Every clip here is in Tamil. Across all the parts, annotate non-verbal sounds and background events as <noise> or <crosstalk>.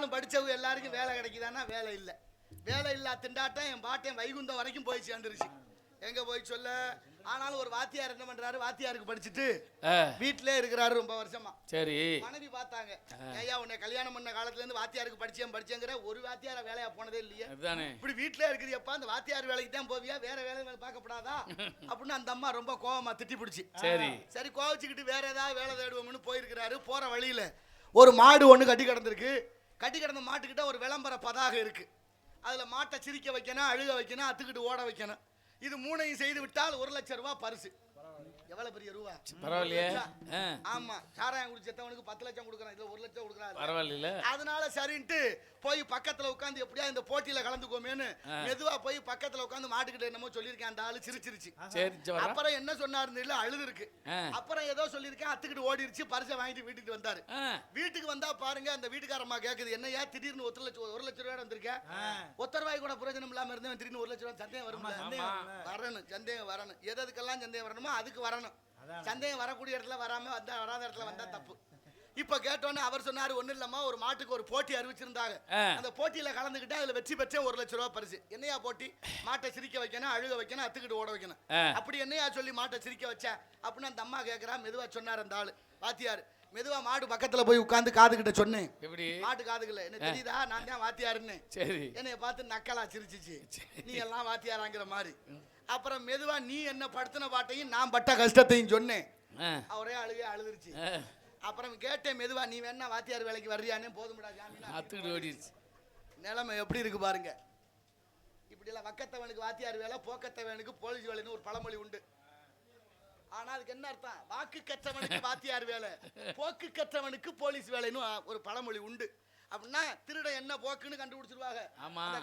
பெரும்பாலும் படிச்சவங்க எல்லாருக்கும் வேலை கிடைக்குதான்னா வேலை இல்லை. வேலை இல்லா திண்டாட்டம் என் பாட்டன் வைகுந்தம் வரைக்கும் போய் சேர்ந்துருச்சு எங்க போய் சொல்ல? ஆனாலும் ஒரு வாத்தியார் என்ன பண்றாரு? வாத்தியாருக்கு படிச்சுட்டு வீட்டிலே இருக்கிறாரு ரொம்ப வருஷமா. சரி. மனைவி பார்த்தாங்க. ஐயா உன்னை கல்யாணம் பண்ண காலத்துல இருந்து வாத்தியாருக்கு படிச்சேன் படிச்சேங்கிற ஒரு வாத்தியார வேலையா போனதே இல்லையே. இப்படி வீட்லயே இருக்கிறியப்பா அந்த வாத்தியார் வேலைக்கு தான் போவியா? வேற வேலை வேலை பார்க்கப்படாதா? <laughs> அப்படின்னு அந்த அம்மா ரொம்ப கோவமா திட்டி பிடிச்சி. சரி. சரி கோவச்சுக்கிட்டு வேற ஏதாவது வேலை தேடுவோம்னு போயிருக்கிறாரு போற வழியில ஒரு மாடு ஒண்ணு கட்டி கிடந்திருக்கு. கட்டி கிடந்த மாட்டுக்கிட்ட ஒரு விளம்பர பதாக இருக்கு. அதுல மாட்டை சிரிக்க வைக்கணும் அழுக வைக்கணும் அத்துக்கிட்டு ஓட வைக்கணும். இது மூணையும் செய்து விட்டால் ஒரு லட்சம் ரூபாய் பரிசு. எவ்வளவு பெரிய ரூபா? பரவாயில்லையே. ஆமா. சாராயம் குடி செத்தவனுக்கு பத்து லட்சம் கொடுக்குறான்? இதுல ஒரு லட்சம் கொடுக்குறாரு பரவாயில்ல அதனால சரின்ட்டு போய் பக்கத்துல உட்காந்து எப்படியா இந்த போட்டியில கலந்துக்கோமேன்னு மெதுவா போய் பக்கத்துல உட்காந்து மாட்டுக்கிட்ட என்னமோ சொல்லியிருக்கேன். அந்த ஆளு சிரிச்சிருச்சு. அப்புறம் என்ன சொன்னாருன்னு இல்ல அழுது இருக்கு. அப்புறம் ஏதோ சொல்லியிருக்கேன் அத்துக்கிட்டு ஓடிருச்சு பரிசை வாங்கிட்டு வீட்டுக்கு வந்தாரு. வீட்டுக்கு வந்தா பாருங்க அந்த வீட்டுக்காரம்மா கேக்குது என்னையா திடீர்னு ஒரு லட்சம் ஒரு லட்சம் ரூபாய் வந்திருக்க? ஒத்த ரூபாய் கூட பிரயோஜனம் இல்லாம இருந்தவன் திடீர்னு ஒரு லட்சம் ரூபாய் சந்தேகம் வரும்ல? வரணும் சந்தேகம் வரணும். எது எதுக்கெல்லாம் சந்தேகம் வரணுமோ அதுக்கு வரணும். சந்தேகம் வரக்கூடிய இடத்துல வராம வந்தா வராத இடத்துல வந்தா தப்பு. இப்ப கேட்டோன்னே அவர் சொன்னாரு ஒண்ணு இல்லம்மா ஒரு மாட்டுக்கு ஒரு போட்டி அறிவிச்சிருந்தாங்க. அந்த போட்டியில கலந்துக்கிட்டு அதுல வெற்றி பெற்றேன் ஒரு லட்சம் ரூபாய் பரிசு. என்னையா போட்டி? மாட்டை சிரிக்க வைக்கணும் அழுக வைக்கணும் அத்துக்கிட்டு ஓட வைக்கணும். அப்படி என்னையா சொல்லி மாட்டை சிரிக்க வச்சேன் அப்படின்னு அந்த அம்மா கேக்குறா மெதுவா சொன்னார் அந்த ஆளு. வாத்தியார் மெதுவா மாடு பக்கத்துல போய் உட்கார்ந்து காதுகிட்ட சொன்னேன். எப்படி? மாட்டு காதுகள்ல என்ன தெரியுதா? நான் தான் வாத்தியாருன்னு. சரி. என்னைய பார்த்து நக்கலா சிரிச்சிச்சு. நீ எல்லாம் வாத்தியாராங்கிற மாதிரி. அப்புறம் மெதுவா நீ என்ன படுத்தின பாட்டையும் நான் பட்ட கஷ்டத்தையும் சொன்னேன். அவரே அழுகே அழுதுருச்சு. அப்புறம் கேட்டேன் மெதுவா நீ வேணா வாத்தியார் வேலைக்கு வர்றியானே போதும்டா ஜாமீனா ஓடிடுச்சு. நிலைமை எப்படி இருக்கு பாருங்க. இப்படி எல்லாம் வக்கத்தவனுக்கு வாத்தியார் வேலை போக்கத்தவனுக்கு போலீஸ் வேலைன்னு ஒரு பழமொழி உண்டு. ஆனா அதுக்கு என்ன அர்த்தம்? வாக்கு கற்றவனுக்கு <laughs> வாத்தியார் வேலை போக்கு கற்றவனுக்கு போலீஸ் வேலைன்னு ஒரு பழமொழி உண்டு. அப்படின்னா திருடன் என்ன போக்குன்னு கண்டுபிடிச்சிருவாங்க.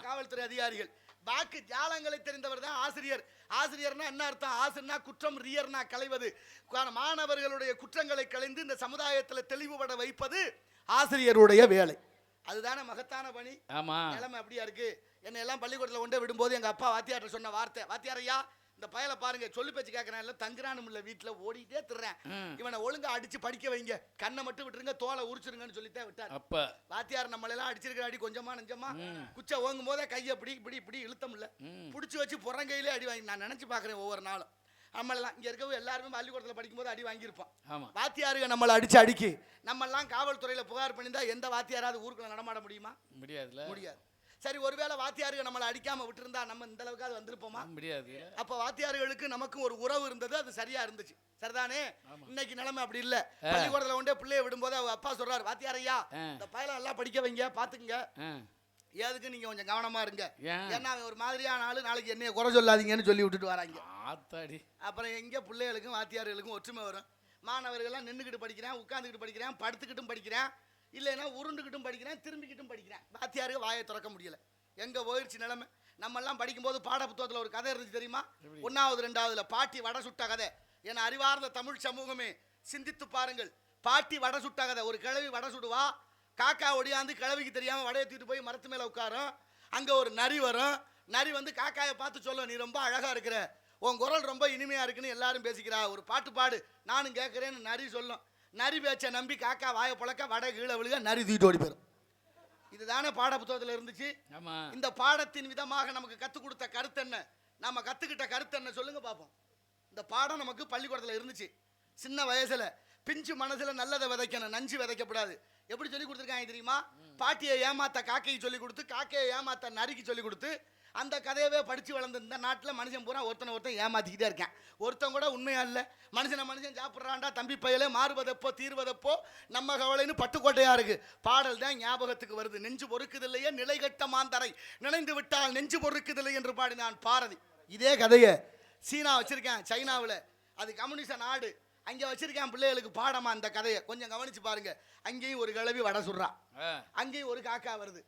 காவல்துறை அதிகாரிகள். வாக்கு ஜாலங்களை தெரிந்தவர் தான் ஆசிரியர். ஆசிரியர்னா என்ன அர்த்தம்? ஆசிரியர்னா குற்றம் ரியர்னா களைவது. மாணவர்களுடைய குற்றங்களை களைந்து இந்த சமுதாயத்தில் தெளிவுபட வைப்பது ஆசிரியருடைய வேலை. அதுதானே மகத்தான பணி. ஆமா. நிலைமை அப்படியா இருக்கு? என்னை எல்லாம் பள்ளிக்கூடத்தில் கொண்டு விடும்போது எங்க அப்பா வாத்தியார்ட்ட சொன்ன வார்த்தை வாத்தியார் ஐயா இந்த பயலை பாருங்க சொல்லு பேச்சு கேட்கறேன் இல்ல தங்குறானும் இல்ல வீட்டுல ஓடிட்டே திர்றேன். இவனை ஒழுங்கா அடிச்சு படிக்க வைங்க. கண்ணை மட்டும் விட்டுருங்க தோலை உரிச்சிருங்கன்னு சொல்லித்தான் விட்டார். அப்ப. வாத்தியார் நம்மள எல்லாம் அடிச்சிருக்கிற அடி கொஞ்சமா நெஞ்சமா. குச்சை ஓங்கும் போதே கையை இப்படி இப்படி இப்படி இழுத்தமில்ல ம். புடிச்சு வச்சு புறங்கையிலே அடி வாங்கி நான் நினைச்சு பாக்குறேன் ஒவ்வொரு நாளும். நம்மளெல்லாம் இங்க இருக்கவங்க எல்லாருமே பள்ளிக்கூடத்தில் படிக்கும்போது அடி வாங்கியிருப்போம். ஆமா. வாத்தியாருங்க நம்மளை அடிச்சு அடிக்கி. நம்மெல்லாம் காவல்துறையில புகார் பண்ணியிருந்தா எந்த வாத்தியாராவது ஊருக்குள்ள நடமாட முடியுமா? முடியாதுல முடியாது. சரி ஒருவேளை வாத்தியாருங்க நம்மளை அடிக்காம விட்டுருந்தா நம்ம இந்த அளவுக்கு அது வந்திருப்போமா? முடியாது. அப்ப வாத்தியார்களுக்கு நமக்கும் ஒரு உறவு இருந்தது அது சரியா இருந்துச்சு. சரிதானே? இன்னைக்கு நிலைமை அப்படி இல்ல. பள்ளிக்கூடத்துல கொண்டே பிள்ளைய விடும்போது அவங்க அப்பா சொல்றாரு வாத்தியார் ஐயா ஆ. இந்த பையனை நல்லா படிக்க வைங்க பாத்துக்குங்க. ஆ, ஏதுக்கு நீங்க கொஞ்சம் கவனமா இருங்க? ஏன் ஏன்னா ஒரு மாதிரியான ஆளு நாளைக்கு என்னைய குறை சொல்லாதீங்கன்னு சொல்லி விட்டுட்டு வராங்க. ஆத்தாடி. அப்புறம் எங்க பிள்ளைகளுக்கும் வாத்தியார்களுக்கும் ஒற்றுமை வரும். மாணவர்கள்லாம் நின்றுக்கிட்டு படிக்கிறேன் உட்காந்துக்கிட்டு படிக்கிறேன் படுத்துக்கிட்டும் படிக்கிறேன். இல்லைன்னா உருண்டுக்கிட்டும் படிக்கிறேன் திரும்பிக்கிட்டும் படிக்கிறேன். வாத்தியாருக்கு வாயை திறக்க முடியல. எங்க போயிடுச்சு நிலைமை? நம்மெல்லாம் படிக்கும்போது பாட புத்தகத்தில் ஒரு கதை இருந்துச்சு தெரியுமா? ஒன்னாவது ரெண்டாவதுல பாட்டி வடை சுட்ட கதை. என அறிவார்ந்த தமிழ் சமூகமே சிந்தித்து பாருங்கள். பாட்டி வடை சுட்ட கதை. ஒரு கிழவி வடை சுடுவா காக்கா ஒடியாந்து கிழவிக்கு தெரியாம வடையை தூக்கிட்டு போய் மரத்து மேல உட்காரும். அங்க ஒரு நரி வரும். நரி வந்து காக்காயை பார்த்து சொல்லும் நீ ரொம்ப அழகா இருக்கிற. உன் குரல் ரொம்ப இனிமையா இருக்குன்னு எல்லாரும் பேசிக்கிறா. ஒரு பாட்டு பாடு. நானும் கேட்கறேன்னு நரி சொல்லும். நரி பேச்சை நம்பி காக்கா வாயை புழக்க வடை கீழே விழுக நரி தூக்கிட்டு ஓடி போயிடும் இதுதானே பாட புத்தகத்தில் இருந்துச்சு இந்த பாடத்தின் விதமாக நமக்கு கற்றுக் கொடுத்த கருத்து என்ன? நம்ம கற்றுக்கிட்ட கருத்து என்ன சொல்லுங்க பார்ப்போம் இந்த பாடம் நமக்கு பள்ளிக்கூடத்தில் இருந்துச்சு. சின்ன வயசுல பிஞ்சு மனசுல நல்லதை விதைக்கணும் நஞ்சு விதைக்கப்படாது. எப்படி சொல்லி கொடுத்துருக்காங்க தெரியுமா? பாட்டியை ஏமாத்த காக்கையை சொல்லி கொடுத்து காக்கையை ஏமாத்த நரிக்கு சொல்லி கொடுத்து அந்த கதையவே படித்து வளர்ந்து இந்த நாட்டில் மனுஷன் பூரா ஒருத்தனை ஒருத்தன் ஏமாத்திக்கிட்டே இருக்கேன். ஒருத்தன் கூட உண்மையா இல்லை. மனுஷனை மனுஷன் சாப்பிட்றான்டா தம்பி பையலே மாறுவதப்போ தீர்வதப்போ நம்ம கவலைன்னு பட்டுக்கோட்டையாக இருக்கு. பாடல் தான் ஞாபகத்துக்கு வருது. நெஞ்சு பொறுக்குதில்லையே நிலைகட்ட மாந்தரை. நினைந்து விட்டால் நெஞ்சு பொறுக்குதில்லை என்று பாடினான் பாரதி. இதே கதையை சீனா வச்சுருக்கேன் சைனாவில். அது கம்யூனிச நாடு. அங்கே வச்சிருக்கேன் பிள்ளைகளுக்கு பாடமா அந்த கதையை. கொஞ்சம் கவனிச்சு பாருங்க. அங்கேயும் ஒரு கிழவி வடை சுடுறா. ஆ, அங்கேயும் ஒரு காக்கா வருது.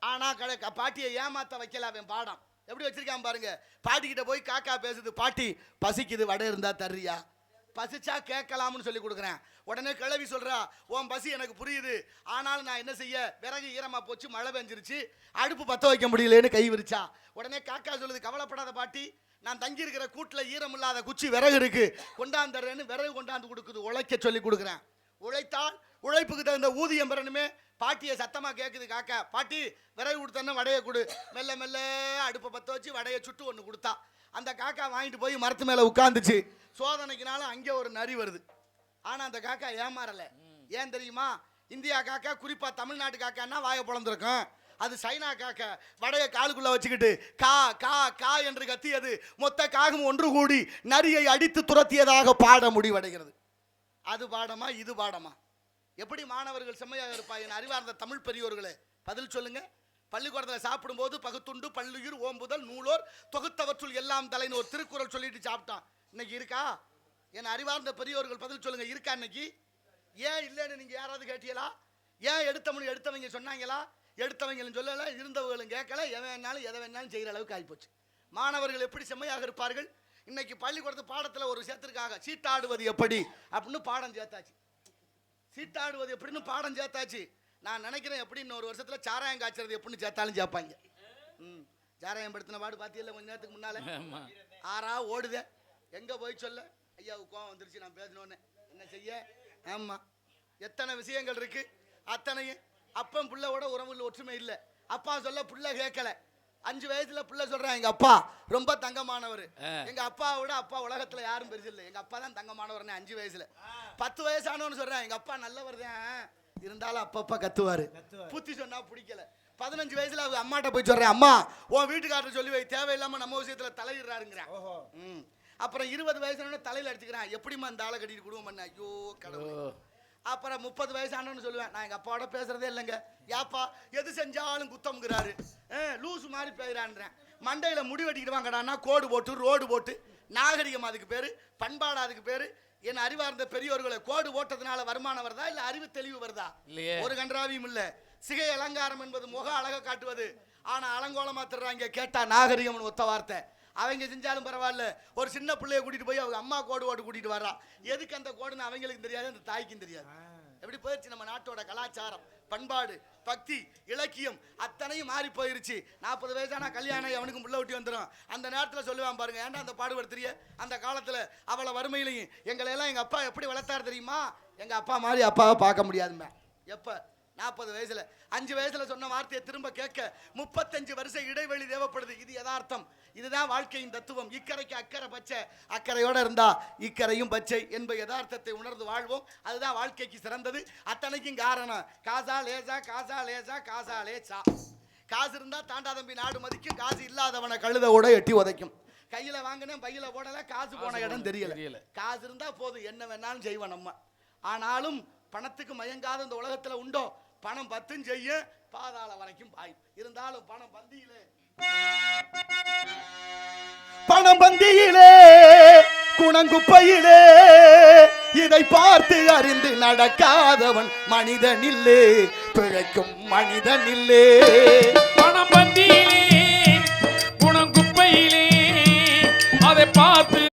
ஆனா கடை பாட்டியை ஏமாத்த வைக்கல அவன் பாடம். எப்படி வச்சிருக்கான் பாருங்க. பாட்டிக்கிட்ட போய் காக்கா பேசுது பாட்டி பசிக்குது வடை இருந்தா தர்றியா? பசிச்சா கேட்கலாம்னு சொல்லி கொடுக்குறேன். உடனே கிளவி சொல்கிறா உன் பசி எனக்கு புரியுது. ஆனாலும் நான் என்ன செய்ய? விறகு ஈரமாக போச்சு மழை பெஞ்சிருச்சு. அடுப்பு பற்ற வைக்க முடியலன்னு கை விரிச்சா. உடனே காக்கா சொல்லுது கவலைப்படாத பாட்டி நான் தங்கி இருக்கிற கூட்டில் ஈரம் இல்லாத குச்சி விறகு இருக்குது கொண்டாந்துறேன்னு விறகு கொண்டாந்து கொடுக்குது. உழைக்க சொல்லி கொடுக்குறேன். உழைத்தால் உழைப்புக்கு தகுந்த ஊதியம் பெறணுமே. பாட்டியை சத்தமாக கேட்குது காக்கா. பாட்டி விறகு கொடுத்தன வடையை கொடு. மெல்ல மெல்ல அடுப்பை பற்ற வச்சு வடையை சுட்டு ஒன்று கொடுத்தா. அந்த காக்கா வாங்கிட்டு போய் மரத்து மேலே உட்காந்துச்சு சோதனைக்குனாலும் அங்கே ஒரு நரி வருது. ஆனால் அந்த காக்கா ஏமாறலை. ஏன் தெரியுமா? இந்தியா காக்கா குறிப்பாக தமிழ்நாட்டு காக்கான்னா வாயை பிளந்திருக்கும் அது சைனா காக்கா. வடைய காலுக்குள்ள வச்சுக்கிட்டு கா கா கா என்று கத்தியது. மொத்த காகம் ஒன்று கூடி நரியை அடித்து துரத்தியதாக பாட முடிவடைகிறது. அது பாடமா இது பாடமா? எப்படி மாணவர்கள் செம்மையாக இருப்பாய் என் அறிவார்ந்த தமிழ் பெரியோர்களே பதில் சொல்லுங்க. பள்ளிக்கூடத்தில் சாப்பிடும்போது பகுத்துண்டு பல்லுயிர் ஓம்புதல் நூலோர் தொகுத்தவற்றுள் எல்லாம் தலைன்னு ஒரு திருக்குறள் சொல்லிட்டு சாப்பிட்டான். இன்னைக்கு இருக்கா? என் அறிவார்ந்த பெரியோர்கள் பதில் சொல்லுங்க. இருக்கா இன்னைக்கு? ஏன் இல்லைன்னு நீங்க யாராவது கேட்டீங்களா? ஏன் எடுத்தவனு எடுத்தவங்க சொன்னாங்களா? எடுத்தவங்களும் சொல்லலை இருந்தவங்களும் கேட்கல. எவன் வேணாலும் எதை வேணாலும் செய்கிற அளவுக்கு ஆகிப்போச்சு மாணவர்கள் எப்படி செம்மையாக இருப்பார்கள்? இன்னைக்கு பள்ளிக்கூடத்து பாடத்தில் ஒரு சேர்த்திருக்காங்க. சீட்டாடுவது எப்படி? அப்படின்னு பாடம் சேர்த்தாச்சு. சீட்டாடுவது எப்படின்னு பாடம் சேர்த்தாச்சு. நான் நினைக்கிறேன் எப்படி இன்னொரு வருஷத்துல சாராயம் காய்ச்சறது எப்படின்னு சேர்த்தாலும் சேர்ப்பாங்க. ம். சாராயம் படுத்தின பாடு பார்த்தியல்ல கொஞ்ச நேரத்துக்கு முன்னால? ஆறா ஓடுதே எங்க போய் சொல்ல? ஐயாவுக்கு கோவம் வந்துருச்சு நான் பேசினோன்னே. என்ன செய்ய? ஆமா. எத்தனை விஷயங்கள் இருக்கு? அத்தனையும் அப்பன் புள்ளவோட உறவுல ஒற்றுமை இல்லை. அப்பா சொல்ல புள்ள கேட்கல. அஞ்சு வயசுல புள்ள சொல்றான் எங்க அப்பா ரொம்ப தங்கமானவர். எங்க அப்பாவோட அப்பா உலகத்துல யாரும் பெருசு இல்லை. எங்க அப்பா தான் தங்கமானவர்னு அஞ்சு வயசுல. பத்து வயசானவன்னு சொல்றேன் எங்க அப்பா நல்லவர் தான். இருந்தாலும் அப்பப்பா கத்துவாரு. புத்தி சொன்னா பிடிக்கல. பதினஞ்சு வயசுல அவங்க அம்மாட்ட போய் சொல்றேன் அம்மா உன் வீட்டுக்காரர் சொல்லி வை தேவையில்லாம நம்ம விஷயத்துல தலையிடுறாருங்கிறான். அப்புறம் இருபது வயசுல தலையில அடிச்சுக்கிறான். எப்படிம்மா அந்த ஆளை கட்டிட்டு குடும்பம் பண்ண? ஐயோ கடவுளே. அப்புறம் முப்பது வயசானவன்னு சொல்லுவேன். நான் எங்க அப்பாவோட பேசுறதே இல்லைங்க. யாப்பா எது செஞ்சாலும் குத்தம்ங்கிறாரு. லூசு மாதிரி பேசுறான்றேன் மண்டையில முடி வெட்டிக்கிட்டு வாங்கடான்னா கோடு போட்டு ரோடு போட்டு. நாகரிகம் அதுக்கு பேரு பண்பாடு அதுக்கு பேரு. என் அறிவார்ந்த பெரியோர்களை கோடு போட்டதுனால வருமானம் வருதா இல்ல அறிவு தெளிவு வருதா? இல்லையே. ஒரு கன்றாவியும் இல்ல. சிகை அலங்காரம் என்பது முக அழகை காட்டுவது. ஆனா அலங்கோலமா தர்றாங்க கேட்டா நாகரிகம்னு ஒத்த வார்த்தை. அவங்க செஞ்சாலும் பரவாயில்ல. ஒரு சின்ன பிள்ளைய கூட்டிட்டு போய் அவங்க அம்மா கோடு ஓட்டு கூட்டிட்டு வர்றா. எதுக்கு அந்த கோடுன்னு அவங்களுக்கு தெரியாது அந்த தாய்க்கும் தெரியாது. எப்படி போயிருச்சு நம்ம நாட்டோட கலாச்சாரம் பண்பாடு பக்தி இலக்கியம் அத்தனையும் மாறி போயிருச்சு. நாற்பது வயசானா கல்யாணம் அவனுக்கு முள்ள ஒட்டி வந்துடும் அந்த நேரத்தில் சொல்லுவான் பாருங்க ஏன்டா அந்த பாடுபடுத்துறிய அந்த காலத்தில் அவளை வறுமையிலையும் எங்களை எல்லாம் எங்கள் அப்பா எப்படி வளர்த்தாரு தெரியுமா? எங்கள் அப்பா மாதிரி அப்பாவை பார்க்க முடியாதுமே எப்போ? நாற்பது வயசுல அஞ்சு வயசுல சொன்ன வார்த்தையை திரும்ப கேட்க முப்பத்தஞ்சு வருஷம் இடைவெளி தேவைப்படுது. இது யதார்த்தம். இதுதான் வாழ்க்கையின் தத்துவம். இக்கரைக்கு அக்கறை பச்சை. அக்கறையோட இருந்தா இக்கரையும் பச்சை என்ப யதார்த்தத்தை உணர்ந்து வாழ்வோம். அதுதான் வாழ்க்கைக்கு சிறந்தது. அத்தனைக்கும் காரணம். காசா லேசா காசா லேசா காசா லேசா. காசு இருந்தா தாண்டா தம்பி நாடு மதிக்கும். காசு இல்லாதவனை கழுத கூட எட்டி உதைக்கும். கையில வாங்கினேன் பையில போடல காசு போன இடம் தெரியல. காசு இருந்தா போதும். என்ன வேணாலும் செய்வோம் நம்ம. ஆனாலும் பணத்துக்கு மயங்காத இந்த உலகத்துல உண்டோ? பணம் பத்தும் செய்ய பாதாள வரைக்கும் பாய் இருந்தாலும் பணம் பந்தியிலே. பணம் பந்தியிலே குணங்குப்பையிலே. இதை பார்த்து அறிந்து நடக்காதவன் மனிதனில்லே பிழைக்கும் மனிதனில்லே. பணம் பந்தியிலே குணம் குப்பையிலே அதை பார்த்து